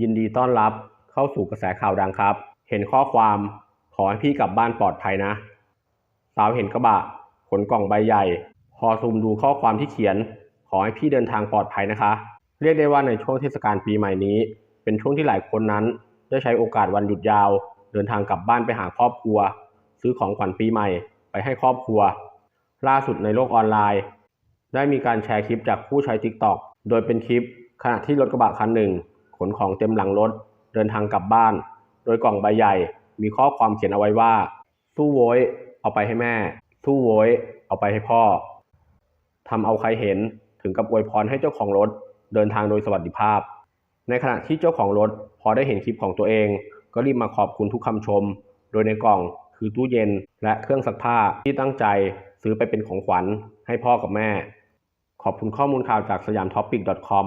ยินดีต้อนรับเข้าสู่กระแสข่าวดังครับ เห็นข้อความขอให้พี่กลับบ้านปลอดภัยนะ สาวเห็นกระบะขนกล่องใบใหญ่ พอซูมดูข้อความที่เขียน ขอให้พี่เดินทางปลอดภัยนะคะ เรียกได้ว่าในช่วงเทศกาลปีใหม่นี้ เป็นช่วงที่หลายคนนั้น ได้ใช้โอกาสวันหยุดยาว เดินทางกลับบ้านไปหาครอบครัว ซื้อของขวัญปีใหม่ไปให้ครอบครัว ล่าสุดในโลกออนไลน์ ได้มีการแชร์คลิปจากผู้ใช้ TikTok โดยเป็นคลิปขณะที่รถกระบะคันหนึ่ง ขนของเต็มหลังรถ เดินทางกลับบ้าน โดยกล่องใบใหญ่ มีข้อความเขียนเอาไว้ว่า สู้โว้ย เอาไปให้แม่ สู้โว้ย เอาไปให้พ่อทำเอาใครเห็นถึงกับอวยพรให้เจ้าของรถ เดินทางโดยสวัสดิภาพ ในขณะที่เจ้าของรถพอได้เห็นคลิปของตัวเอง ก็รีบมาขอบคุณทุกคำชม โดยในกล่องคือตู้เย็นและเครื่องซักผ้าที่ตั้งใจซื้อไปเป็นของขวัญให้พ่อกับแม่ ขอบคุณข้อมูลข่าวจากสยามท็อปิก .com